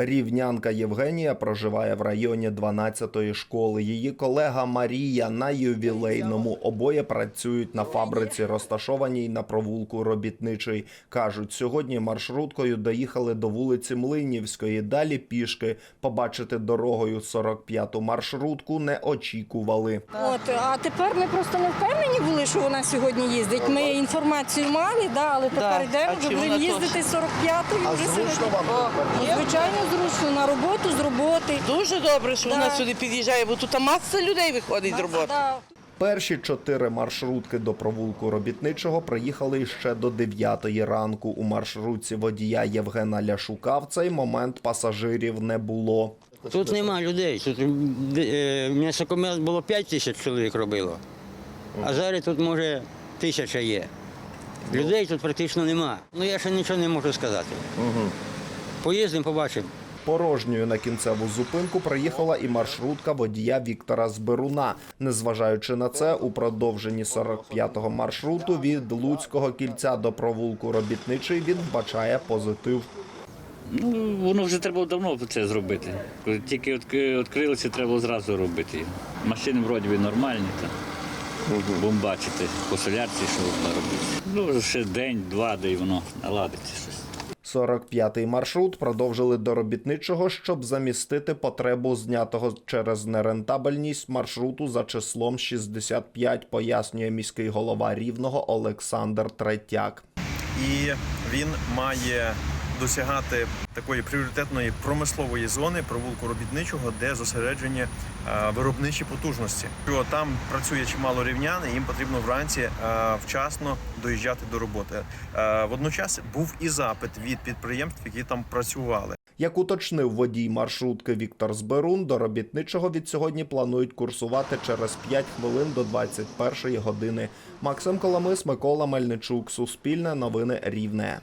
Рівнянка Євгенія проживає в районі 12-ї школи. Її колега Марія на ювілейному. Обоє працюють на фабриці, розташованій на провулку робітничий. Кажуть, сьогодні маршруткою доїхали до вулиці Млинівської. Далі пішки побачити дорогою 45-ту маршрутку не очікували. От, а тепер ми просто не впевнені були, що вона сьогодні їздить. Ми інформацію мали, да, але тепер йдемо, вже будемо їздити 45-ю. Ну, Звичайно, зручно на роботу, з роботи. Дуже добре, що Да. вона сюди під'їжджає, бо тут маса людей виходить з роботи. Да. Перші чотири маршрутки до провулку робітничого приїхали ще до 9 ранку. У маршрутці водія Євгена Ляшука в цей момент пасажирів не було. Тут нема людей. Тут е, м'ясокомел було 5 тисяч чоловік робило, а зараз тут може тисяча є. Людей тут практично нема. Ну я ще нічого не можу сказати. Поїздимо, побачимо. Порожньою на кінцеву зупинку приїхала і маршрутка водія Віктора Зберуна. Незважаючи на це, у продовженні 45-го маршруту від Луцького кільця до провулку робітничий він вбачає позитив. Ну, воно вже треба давно це зробити. Коли тільки відк- відкрилося, треба зразу робити. Машини вроді би нормальні, та. будемо бачити по солярці, що воно робить. Ну, ще день-два, де й воно наладиться щось. 45-й маршрут продовжили до робітничого, щоб замістити потребу знятого через нерентабельність маршруту за числом 65, пояснює міський голова Рівного Олександр Третяк. і він має досягати такої пріоритетної промислової зони провулку робітничого, де зосереджені е, виробничі потужності. Там працює чимало рівнян, і їм потрібно вранці е, вчасно доїжджати до роботи. Е, Водночас був і запит від підприємств, які там працювали. Як уточнив водій маршрутки Віктор Зберун, до робітничого від сьогодні планують курсувати через 5 хвилин до 21 години. Максим Коломис, Микола Мельничук, Суспільне новини Рівне.